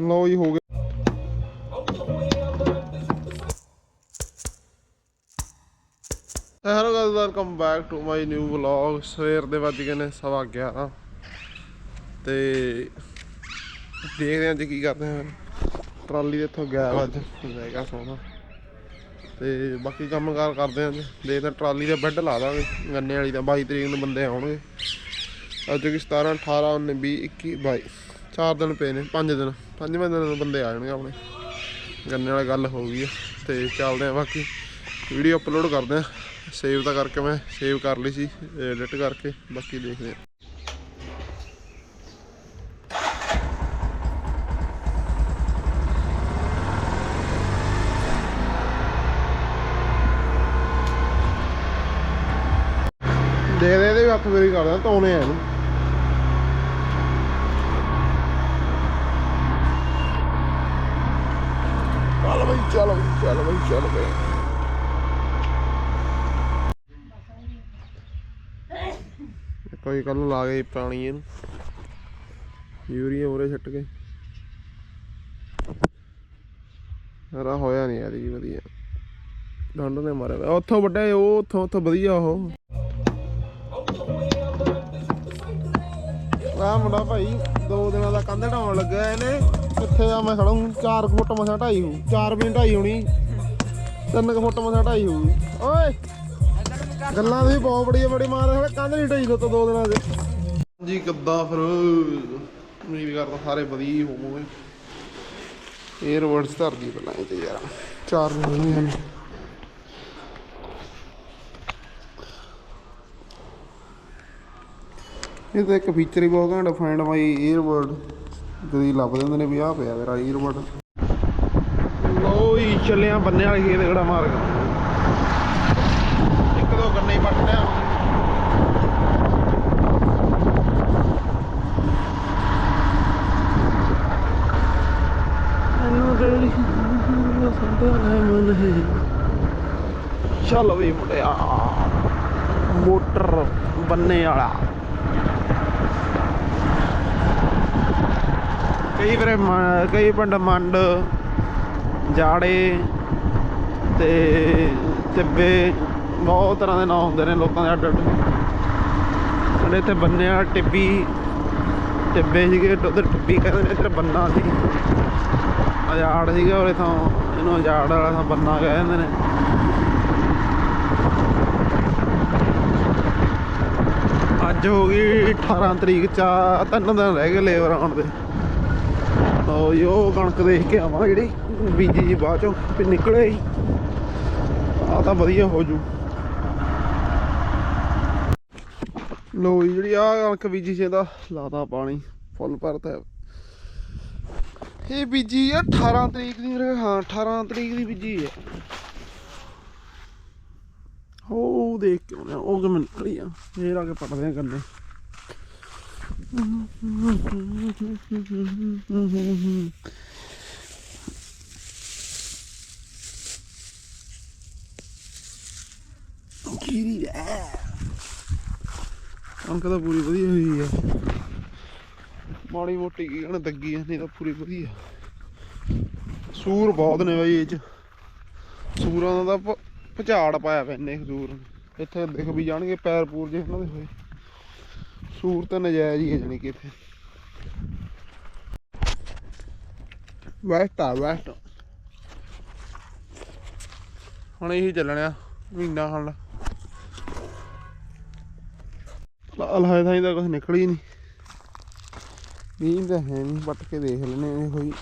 ਲਓ ਜੀ, ਹੋ ਗਿਆ hello guys welcome back to my new vlog ਸਵੇਰ ਦੇ ਵੱਜ ਗਏ ਨੇ ਸਵਾ 11 ਤੇ ਦੇਖਦੇ ਹਾਂ ਅੱਜ ਕੀ ਕਰਦੇ ਹਾਂ। ਟਰਾਲੀ ਦੇ ਇੱਥੋਂ ਗਿਆ ਵਾ ਅੱਜ ਜਾਏਗਾ ਸੋਣਾ ਤੇ ਬਾਕੀ ਕੰਮ ਕਾਰ ਕਰਦੇ ਹਾਂ ਅੱਜ ਦੇਖਦੇ ਟਰਾਲੀ ਦਾ ਬੈੱਡ ਲਾ ਦਾਂਗੇ। ਗੰਨੇ ਵਾਲੀ ਦਾ 22 ਤਰੀਕ ਨੂੰ ਬੰਦੇ ਆਉਣਗੇ। ਅੱਜ ਕਿ 17 18 19 20 21 22 ਚਾਰ ਦਿਨ ਪਏ ਨੇ, ਪੰਜ ਦਿਨ। ਪੰਜਵੇਂ ਦਿਨ ਨੂੰ ਬੰਦੇ ਆ ਜਾਣਗੇ ਆਪਣੇ। ਗੰਨੇ ਵਾਲੀ ਗੱਲ ਹੋ ਗਈ ਆ। ਤੇ ਚੱਲਦੇ ਆ ਬਾਕੀ। ਵੀਡੀਓ ਅਪਲੋਡ ਕਰਦੇ ਆ। ਸੇਵ ਤਾਂ ਕਰਕੇ ਮੈਂ ਸੇਵ ਕਰ ਲਈ ਸੀ ਐਡਿਟ ਕਰਕੇ। ਬਾਕੀ ਦੇਖਦੇ ਆ। ਦੇਖਦੇ ਦੇ ਇਹਦੇ ਵੀ ਹੱਥ ਮੇਰੀ ਕਰਦਾ ਤੋਨੇ ਆ ਇਹਨੂੰ। ਬਈ ਚੱਲ ਬਈ ਚੱਲ ਬਈ ਚੱਲ ਬਈ ਕੋਈ ਕੱਲ ਲਾ ਗਈ ਪਾਣੀ ਇਹਨੂੰ। ਯੂਰੀਆ ਉਰੇ ਛੱਟ ਕੇ। ਹਰਾ ਹੋਇਆ ਨਹੀਂ ਯਾਰ ਜੀ ਵਧੀਆ। ਡੰਡ ਨੇ ਮਾਰਿਆ ਉੱਥੋਂ ਵੱਡਾ ਉਹ ਉੱਥੋਂ ਉੱਥੋਂ ਵਧੀਆ ਉਹ। ਆ ਮੁੰਡਾ ਭਾਈ ਦੋ ਦਿਨਾਂ ਦਾ ਕੰਧ ਢਾਉਣ ਲੱਗਾ ਇਹਨੇ। ਕਿੱਥੇ ਆ ਮੈਂ ਖੜਾ ਹੂੰ 4 ਫੁੱਟ ਮਸਾ ਢਾਈ ਹੋਊ। 4 ਵੀ ਢਾਈ ਹੋਣੀ। 3 ਫੁੱਟ ਮਸਾ ਢਾਈ ਹੋਊ। ਓਏ! ਗੱਲਾਂ ਦੀ ਬਹੁਤ ਬੜੀ ਬੜੀ ਮਾਰ ਹੈ ਕੰਧ ਨਹੀਂ ਢਾਈ ਦਿੱਤਾ ਦੋ ਦਿਨਾਂ ਦੇ। ਜੀ ਕਿੱਦਾਂ ਫਿਰ? ਉਮੀਦ ਕਰਦਾ ਸਾਰੇ ਵਧੀਆ ਹੀ ਹੋਵੋਗੇ। 에ਅਰ ਵਰਡਸ ਧਰਦੀ ਪਹਿਲਾਂ ਇਹ ਤੇ ਯਾਰ। ਚਾਰ ਨਹੀਂ ਹਨ ਇਹ ਤਾਂ ਇੱਕ ਫੀਚਰ ਹੀ ਬਹੁਤ ਘੈਂਟ ਫਾਈਂਡ ਮਾਈ ਈਅਰਬਡ ਕਦੀ ਲੱਭ ਦਿੰਦੇ ਨੇ ਵੀ ਪਿਆ ਮੇਰਾ ਈਅਰਬਡ ਲੋ ਹੀ ਚੱਲਿਆ ਬੰਨੇ ਵਾਲੀ ਖੇਤ ਕਿਹੜਾ ਮਾਰ ਇੱਕ ਦੋ ਗੰਨੇ ਹੀ ਪੱਟ ਲਿਆ ਚੱਲ ਵੀ ਮੁੰਡਿਆ ਮੋਟਰ ਬੰਨੇ ਵਾਲਾ। ਕਈ ਵੀਰੇ ਕਈ ਪਿੰਡ ਮੰਡ, ਜਾੜੇ ਤੇ ਟਿੱਬੇ ਬਹੁਤ ਤਰ੍ਹਾਂ ਦੇ ਨਾਂ ਹੁੰਦੇ ਨੇ ਲੋਕਾਂ ਦੇ ਅੱਡ ਅੱਡ ਸਾਡੇ ਇੱਥੇ ਬੰਨਿਆ ਟਿੱਬੀ, ਟਿੱਬੇ ਸੀਗੇ ਉਧਰ ਟਿੱਬੀ ਕਹਿੰਦੇ ਨੇ, ਇੱਧਰ ਬੰਨਾ ਸੀ। ਅਜਾੜ ਸੀਗਾ ਉਰੇ ਥਾਂ, ਇਹਨੂੰ ਅਜਾੜ ਵਾਲਾ ਥਾਂ ਬੰਨਾ ਕਹਿ ਦਿੰਦੇ ਨੇ। ਅੱਜ ਹੋ ਗਈ 18 ਤਰੀਕ ਚਾ ਤਿੰਨ ਦਿਨ ਰਹਿ ਗਏ ਲੇਬਰ ਆਉਣ ਦੇ। ਲਓ ਜੀ ਉਹ ਕਣਕ ਦੇਖ ਕੇ ਆਵਾਂ ਜਿਹੜੀ, ਬੀਜੀ ਜੀ ਬਾਅਦ ਚੋਂ, ਵੀ ਨਿਕਲੇ ਆ ਤਾਂ ਵਧੀਆ ਹੋ ਜੂ। ਲਓ ਜਿਹੜੀ ਆ ਕਣਕ ਬੀਜੀ ਸੀ, ਇਹਦਾ ਲਾਤਾ ਪਾਣੀ, ਫੁੱਲ ਭਰਤਾ। ਇਹ ਬੀਜੀ ਆ 18 ਤਰੀਕ ਦੀ ਹਾਂ 18 ਤਰੀਕ ਦੀ ਬੀਜੀ ਹੈ ਉਹ ਦੇਖ ਕੇ ਆਉਂਦੇ ਆ, ਉਹ ਕਿਵੇਂ ਨਿਕਲੀ ਆ, ਫੇਰ ਆ ਕੇ ਪਟਦੇ ਆ ਕੰਨੇ ਕੀਰੀ ਦਾ ਅੰਕ ਤਾਂ ਪੂਰੀ ਵਧੀਆ ਹੋਈ ਹੈ ਮਾੜੀ ਮੋਟੀ ਕੀ ਕਹਣਾ ਦੱਗੀ ਆ, ਨਹੀਂ ਤਾਂ ਪੂਰੀ ਵਧੀਆ। ਸੂਰ ਬਹੁਤ ਨੇ ਬਾਈ ਇਹ ਚ। ਸੂਰਾਂ ਦਾ ਤਾਂ ਭ- ਪਾਇਆ ਪਿਆ ਇੰਨੇ ਸੂਰ ਇੱਥੇ ਦਿਖ ਵੀ ਜਾਣਗੇ ਪੈਰ ਪੂਰ ਜੇ ਇਹਨਾਂ ਦੇ ਹੋਏ। ਸੂਰ ਤਾਂ ਨਜਾਇਜ਼ ਹੀ ਹੈ ਜਾਣੀ ਕਿ ਇੱਥੇ। ਵੈਸਟ ਆ ਵੈਸਟ ਹੁਣ ਇਹੀ ਚੱਲਣਿਆ ਮਹੀਨਾ ਹੁਣ ਅਲਹਾਇ ਥਾਈ ਦਾ ਕੁਝ ਨਿਕਲ ਹੀ ਨਹੀਂ। ਮੀਂਹ ਤਾਂ ਹੈ ਨਹੀਂ ਪੱਟ ਕੇ ਦੇਖ ਲੈਨੇ ਇਹ ਹੋਈ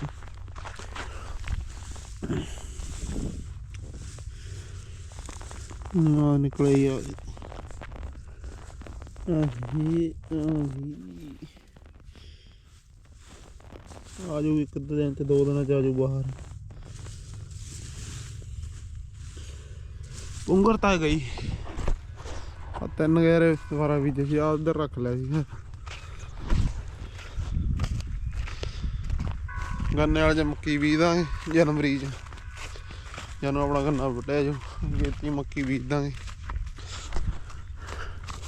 ਆ ਨਿਕਲੇ ਆ। ਆਹੀ ਆਹੀ ਆ ਜਾਊ ਇੱਕ ਦਿਨ ਤੇ ਦੋ ਦਿਨਾਂ ਚ ਆ ਜਾਊ ਬਾਹਰ। ਉੰਗਰ ਤਾਂ ਗਈ ਆ ਤਿੰਨ ਗੇਰੇ ਦੁਬਾਰਾ ਵੀ ਦੇਖੀ ਆ ਉਧਰ ਰੱਖ ਲਿਆ ਸੀ। ਗੰਨੇ ਵਾਲੇ ਚ ਮੱਕੀ ਬੀਜਦਾਂਗੇ, ਜਨਵਰੀ ਚ। ਜਦੋਂ ਆਪਣਾ ਗੰਨਾ ਵੱਢਿਆ ਜੋ ਗੇਤੀ ਮੱਕੀ ਬੀਜ ਦਾਂਗੇ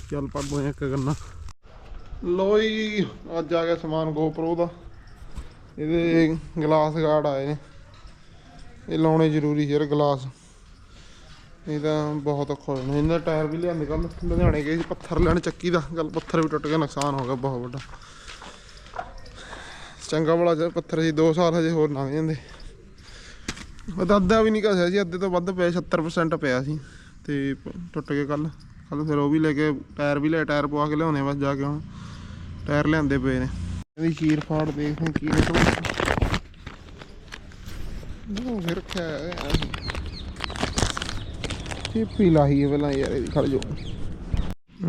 ਚੱਲ ਪੱਗ ਇੱਕ ਗੰਨਾ ਲੋ ਜੀ, ਅੱਜ ਆ ਗਿਆ ਸਮਾਨ GoPro ਦਾ। ਇਹਦੇ ਗਲਾਸ ਗਾਰਡ ਆਏ ਨੇ। ਇਹ ਲਾਉਣੇ ਜ਼ਰੂਰੀ ਯਾਰ ਗਲਾਸ। ਇਹ ਤਾਂ ਬਹੁਤ ਔਖਾ ਹੋ ਜਾਣਾ। ਟਾਇਰ ਵੀ ਲਿਆਂਦੇ ਕੱਲ ਲੁਧਿਆਣੇ ਗਏ ਪੱਥਰ ਲੈਣ ਚੱਕੀ ਦਾ। ਗੱਲ ਪੱਥਰ ਵੀ ਟੁੱਟ ਗਿਆ ਨੁਕਸਾਨ ਹੋ ਗਿਆ ਬਹੁਤ ਵੱਡਾ। ਚੰਗਾ ਬੜਾ ਜਿਹਾ ਪੱਥਰ ਸੀ 2 ਸਾਲ ਹਜੇ ਹੋਰ ਲੰਘ ਜਾਂਦੇ। ਉਹ ਤਾਂ ਅੱਧਾ ਵੀ ਨਹੀਂ ਘਸਿਆ ਸੀ, ਅੱਧੇ ਤੋਂ ਵੱਧ ਪਿਆ 70% ਪਿਆ ਸੀ। ਤੇ ਟੁੱਟ ਗਏ ਕੱਲ ਕੱਲ ਫਿਰ ਉਹ ਵੀ ਲੈ ਕੇ ਟਾਇਰ ਵੀ ਲੈ, ਟਾਇਰ ਪਵਾ ਕੇ ਲਿਆਉਣੇ ਬਸ ਜਾ ਕੇ ਹੁਣ। ਟਾਇਰ ਲਿਆਂਦੇ ਪਏ ਨੇ। ਇਹਦੀ ਚੀਰ ਫਾੜ ਦੇਖਦੇ ਕੀ ਨਿਕਲਦਾ ਉਹ ਫਿਰ ਰੱਖਿਆ ਚੀਪੀ ਲਾਹੀ ਹੈ ਪਹਿਲਾਂ ਯਾਰ ਇਹਦੀ ਖੜ ਜੋ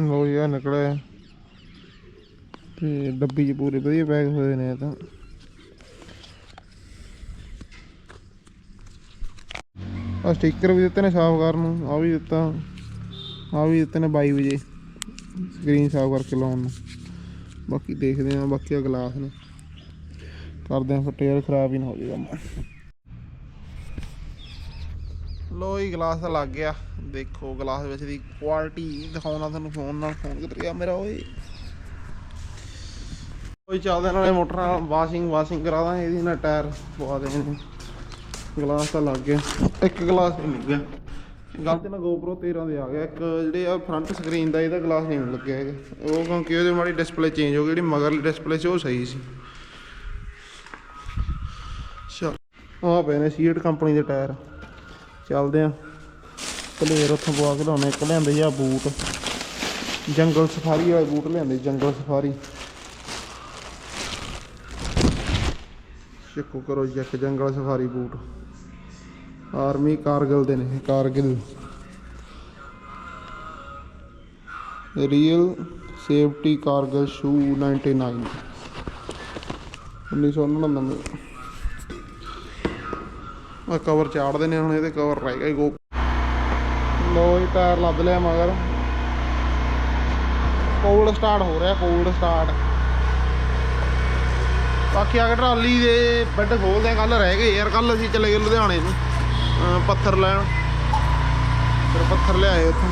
ਲੋ ਯਾਰ ਨਿਕਲਿਆ ਤੇ ਡੱਬੀ 'ਚ ਪੂਰੇ ਵਧੀਆ ਪੈਕ ਹੋਏ ਨੇ ਤਾਂ। ਆ ਸਟicker ਵੀ ਦਿੱਤੇ ਨੇ ਸਾਫ਼ ਕਰਨ ਨੂੰ ਆ ਵੀ ਦਿੱਤਾ। ਆ ਵੀ ਦਿੱਤੇ ਨੇ 22 ਵਜੇ। ਸਕਰੀਨ ਸਾਫ਼ ਕਰਕੇ ਲਾਉਣ ਨੂੰ। ਬਾਕੀ ਦੇਖਦੇ ਆ ਬਾਕੀ ਆ ਗਲਾਸ ਨੇ। ਕਰਦੇ ਆ ਫੱਟੇ ਯਾਰ, ਖਰਾਬ ਹੀ ਨਾ ਹੋ ਜਾਏ ਕੰਮ। ਲੋ ਹੀ ਗਲਾਸ ਤਾਂ ਲੱਗ ਗਿਆ। ਦੇਖੋ ਗਲਾਸ ਵਿੱਚ ਦੀ ਕੁਆਲਿਟੀ ਦਿਖਾਉਣਾ ਤੁਹਾਨੂੰ ਫੋਨ ਨਾਲ ਫੋਨ ਕਿੱਧਰ ਗਿਆ ਮੇਰਾ, ਓਏ। ਕੋਈ ਚੱਲਦੇ ਨਾਲੇ ਮੋਟਰ ਨਾਲ ਵਾਸ਼ਿੰਗ ਵਾਸ਼ਿੰਗ ਕਰਾ ਦਾਂਗੇ, ਇਹਦੀ ਨਾ ਟਾਇਰ ਪਵਾ ਦੇਣੇ ਗਲਾਸ ਤਾਂ ਲੱਗ ਗਿਆ। ਇੱਕ ਗਲਾਸ ਹੀ ਨਿਕ ਗਿਆ। ਗਲਤੀ ਨਾਲ GoPro 13 ਦੇ ਆ ਗਿਆ। ਇੱਕ ਜਿਹੜੇ ਆ ਫਰੰਟ ਸਕਰੀਨ ਦਾ ਇਹਦਾ ਗਲਾਸ ਨਹੀਂ ਲੱਗਿਆ ਹੈਗਾ। ਉਹ ਕਿਉਂਕਿ ਉਹਦੇ ਮਾੜੀ ਡਿਸਪਲੇ ਚੇਂਜ ਹੋ ਗਈ, ਜਿਹੜੀ ਮਗਰਲੀ ਡਿਸਪਲੇ ਸੀ ਉਹ ਸਹੀ ਸੀ। ਚਲ ਆ ਪਏ ਨੇ ਸੀਟ ਕੰਪਨੀ ਦੇ ਟਾਇਰ ਚੱਲਦੇ ਆ। ਕਲੇਰ ਉੱਥੋਂ ਪਵਾ ਕੇ ਲਾਉਣੇ ਇੱਕ ਲਿਆਂਦੇ ਆ ਬੂਟ ਜੰਗਲ ਸਫਾਰੀ ਵਾਲੇ ਬੂਟ ਲਿਆਂਦੇ ਜੰਗਲ ਸਫਾਰੀ। ਚੈੱਕ ਕਰੋ Jack Jungle Safari boot army Kargil ਦੇ ਨੇ, Kargil. Real safety Kargil shoe 99 1999 ਆ ਕਵਰ ਚਾੜਦੇ ਨੇ ਹੁਣ, ਇਹਦੇ ਕਵਰ ਰਹਿ ਗਏ ਗੋ ਲੋ ਇਹ ਟਾਇਰ ਲੱਦ ਲਿਆ ਮਗਰ। ਕੋਲਡ ਸਟਾਰਟ ਹੋ ਰਿਹਾ ਕੋਲਡ ਸਟਾਰਟ ਬਾਕੀ ਆ ਕੇ ਟਰਾਲੀ ਦੇ ਬੈੱਡ ਖੋਲਦੇ ਕੱਲ ਰਹਿ ਗਏ ਯਾਰ ਕੱਲ ਅਸੀਂ ਚਲੇ ਗਏ ਲੁਧਿਆਣੇ ਨੂੰ। ਪੱਥਰ ਲੈਣ। ਫਿਰ ਪੱਥਰ ਲਿਆਏ ਉੱਥੋਂ।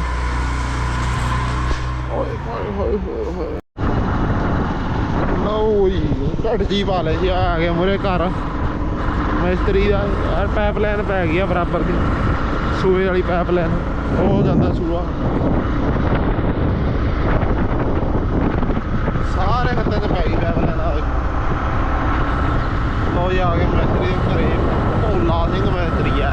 ਓਏ ਹੋਏ ਹੋਏ ਹੋਏ ਹੋਏ। ਲਓ ਜੀ, ਘੱਟ ਜੀ ਪਾ ਲੈ ਜੀ, ਆ ਗਿਆ ਮੁਰੇ ਘਰ। ਮਿਸਤਰੀ ਦਾ, ਯਾਰ ਪਾਈਪ ਪੈ ਗਈ ਆ ਬਰਾਬਰ ਦੀ। ਸੂਏ ਵਾਲੀ ਪਾਈਪ ਲਾਈਨ ਉਹ ਜਾਂਦਾ ਸੂਆ। ਸਾਰੇ ਖੱਤੇ ਤੇ ਪੈ ਗਈ ਪਾਈਪ ਲਾਈਨ ਆ ਲੋ ਜੀ, ਆ ਗਏ ਮਿਸਤਰੀ ਦੇ ਘਰੇ। ਭੋਲਾ ਸਿੰਘ ਮਿਸਤਰੀ ਆ।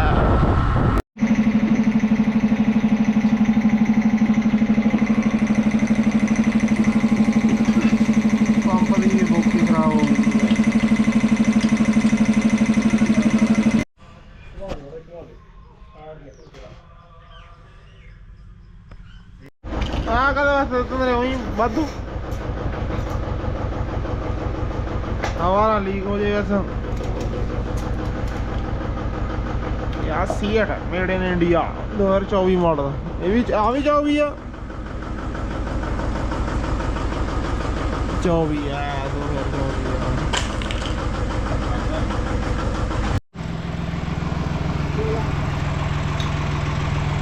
ਹਵਾ ਨਾ ਲੀਕ ਹੋ ਜਾਏ ਬਸ। ਯਾ seat made in India 2024 model ਇਹ ਵੀ ਆ ਵੀ 24 ਆ? 24 ਆ 2024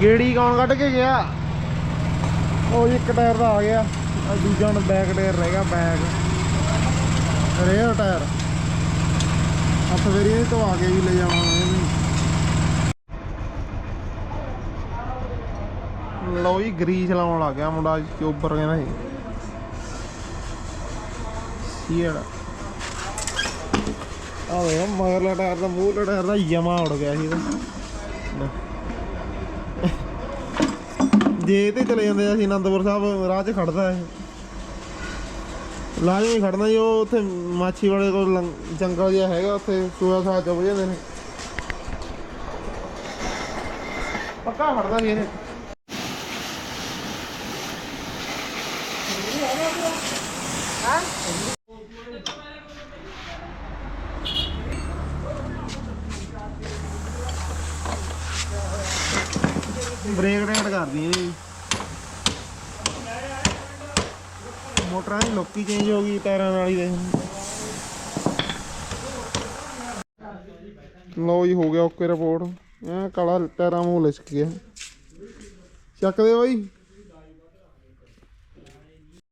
ਗੇੜੀ ਕੌਣ ਕੱਢ ਕੇ ਗਿਆ? ਉਹ ਇੱਕ ਟਾਇਰ ਦਾ ਆ ਗਿਆ ਦੂਜਾ ਬੈਕ ਟਾਇਰ ਰਹਿ ਗਿਆ ਬੈਕ ਰੇਅਰ ਟਾਇਰ ਆ ਸਵੇਰੀ ਇਹ ਤੋਂ ਆ ਕੇ ਵੀ ਲੈ ਜਾਵਾਂਗੇ ਇਹਨੂੰ। ਲਓ ਗਰੀਸ ਲਾਉਣ ਲੱਗ ਗਿਆ ਮੁੰਡਾ ਚੋਬਰ ਕਹਿੰਦਾ ਸੀ। ਸੀੜ ਆ ਵੇ, ਮਗਰਲਾ ਟਾਇਰ ਦਾ ਮੂਹਰਲਾ ਟਾਇਰ ਦਾ ਜਮਾ ਉੜ ਗਿਆ ਸੀ ਇਹਦਾ। ਜੇ ਤੇ ਚਲੇ ਜਾਂਦੇ ਅਸੀਂ ਅਨੰਦਪੁਰ ਸਾਹਿਬ ਰਾਹ 'ਚ ਖੜਦਾ ਇਹ। ਲਾਜ਼ਮੀ ਖੜਨਾ ਜੀ, ਉਹ ਉੱਥੇ ਮਾਛੀ ਵਾਲੇ ਕੋਲ ਜੰਗਲ ਜਿਹਾ ਹੈਗਾ, ਉੱਥੇ ਸੂਆ ਸਾਹ ਚੁੱਭ ਜਾਂਦੇ ਨੇ। ਪੱਕਾ ਖੜਦਾ ਜੀ ਇਹ ਬ੍ਰੇਕ ਡੈਂਟ ਕਰਦੀ ਇਹ ਮੋਟਰਾਂ ਦੀ ਲੋਕੀ ਚੇਂਜ ਹੋ ਗਈ ਟਾਇਰਾਂ ਨਾਲ ਹੀ ਦੇ ਲਓ ਜੀ, ਹੋ ਗਿਆ ਓਕੇ ਰਿਪੋਰਟ ਐ ਕਾਲਾ ਟਾਇਰਾਂ ਮੂੰਹ ਲਿਸਕ ਗਿਆ। ਚੱਕ ਦੇ ਬਾਈ?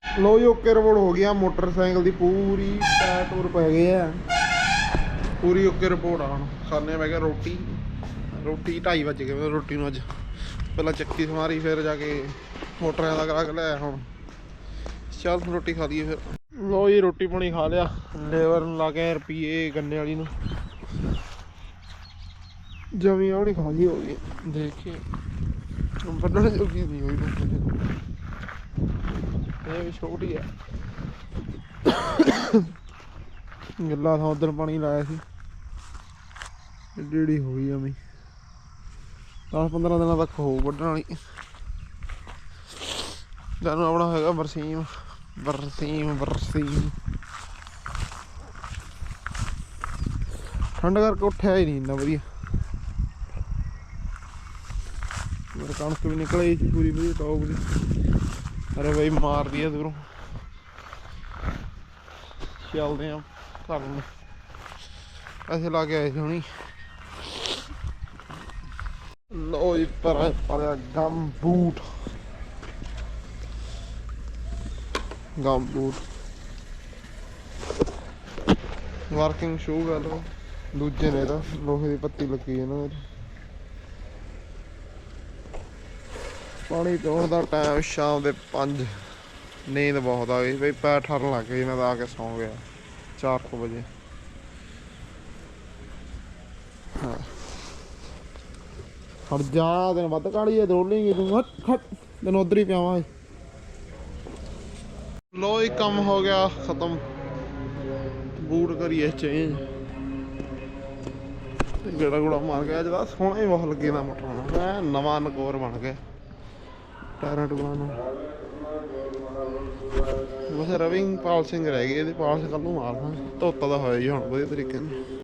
ਲੋ ਜੀ, ਓਕੇ ਰਿਪੋਰਟ ਹੋ ਗਿਆ। ਮੋਟਰਸਾਈਕਲ ਦੀ ਪੂਰੀ ਟਾਇਰ ਟੂਰ ਪੈ ਗਏ ਆ। ਪੂਰੀ ਓਕੇ ਰਿਪੋਰਟ ਆ ਹੁਣ। ਖਾਣੇ ਬਹਿ ਗਿਆ ਰੋਟੀ। ਰੋਟੀ 2:30 ਵਜੇ ਗਏ ਰੋਟੀ ਨੂੰ ਅੱਜ। ਪਹਿਲਾਂ ਚੱਕੀ ਸਮਾਰੀ, ਫਿਰ ਜਾ ਕੇ ਮੋਟਰਾਂ ਦਾ ਕਰਾ ਕੇ ਲਿਆ ਹੁਣ। ਚੱਲ ਫਿਰ ਰੋਟੀ ਖਾ ਲਈਏ ਫਿਰ। ਲੋ ਜੀ, ਰੋਟੀ ਪਾਣੀ ਖਾ ਲਿਆ। ਲੇਬਰ ਨੂੰ ਲਾ ਕੇ ਰੁਪਏ ਗੰਨੇ ਵਾਲੀ ਨੂੰ। ਜਮੀ ਆਉਣੀ ਖਾ ਲਈ ਹੋ ਗਈ ਦੇਖੀ ਕੇ ਵੱਢਣ ਜੋਗੀ ਨਹੀਂ ਹੋਈ ਇਹ ਵੀ ਛੋਟੀ ਆ। ਗੱਲਾਂ ਥਾਂ ਉਧਰ ਪਾਣੀ ਲਾਇਆ ਸੀ। ਡੇੜੀ ਹੋ ਗਈ ਐਵੇਂ 10 15 ਦਿਨਾਂ ਤੱਕ ਹੋ ਵੱਢਣ ਵਾਲੀ। ਜਾਨੂੰ ਆਪਣਾ ਹੈਗਾ ਬਰਸੀਮ ਬਰਸੀਮ ਬਰਸੀਮ ਠੰਡ ਕਰਕੇ ਉੱਠਿਆ ਹੀ ਨਹੀਂ ਇੰਨਾ ਵਧੀਆ। ਮੇਰੇ ਕਣਕ ਵੀ ਨਿਕਲ ਆਈ ਪੂਰੀ ਵਧੀਆ ਟੌਪ ਦੀ ਅਰੇ ਬਈ ਮਾਰਦੀ ਆ ਦੂਰੋਂ ਚੱਲਦੇ ਆ ਘਰ ਨੂੰ। ਐਸੇ ਲਾ ਕੇ ਆਏ ਸੀ ਹੁਣੀ। ਲੋ ਜੀ, ਪਰ ਪਰ gum boot. Gum boot. Working shoe ਗੱਲ ਦੂਜੇ ਨੇ ਤਾਂ ਲੋਹੇ ਦੀ ਪੱਤੀ ਲੱਗੀ ਇਹਨਾਂ ਵਿੱਚ ਪਾਣੀ ਪੀਣ ਦਾ ਟਾਈਮ ਸ਼ਾਮ ਦੇ 5 ਨੀਂਦ ਬਹੁਤ ਆ ਗਈ। ਬਈ ਪੈਰ ਠਰਨ ਲੱਗ ਗਈ ਮੈਂ ਤਾਂ ਆ ਕੇ ਸੌਂ ਗਿਆ। 4 ਵਜੇ। ਹਾਂ। ਹਟ ਜਾ ਤੈਨੂੰ ਵੱਧ ਕਾਲੀ ਐ ਰੋਲਿੰਗ ਤੂੰ। ਹਟ ਹਟ। ਤੈਨੂੰ ਉਧਰ ਹੀ ਪਿਆਵਾਂ। ਲੋ ਇਹ ਕੰਮ ਹੋ ਗਿਆ, ਖਤਮ। ਬੂਟ ਕਰੀਏ ਚੇਂਜ ਗੜਾ ਗੁੜਾ ਮਾਰ ਗਿਆ ਜਦਾ ਸੋਹਣਾ ਹੀ ਬਹੁਤ ਲੱਗੇ ਦਾ ਮੋਟਰ ਮੈਂ ਨਵਾਂ ਨਕੋਰ ਬਣ ਗਿਆ। ਟਾਇਰਾਂ ਟੂਰਾਂ ਨੂੰ। ਬਸ ਰਵਿੰਗ ਪਾਲਸਿੰਗ ਰਹਿ ਗਏ ਇਹਦੀ ਪਾਲਸ ਕੱਲ ਨੂੰ ਮਾਰਦਾ ਧੋਤਾ ਦਾ ਹੋਇਆ ਜੀ ਹੁਣ, ਵਧੀਆ ਤਰੀਕੇ ਨਾਲ।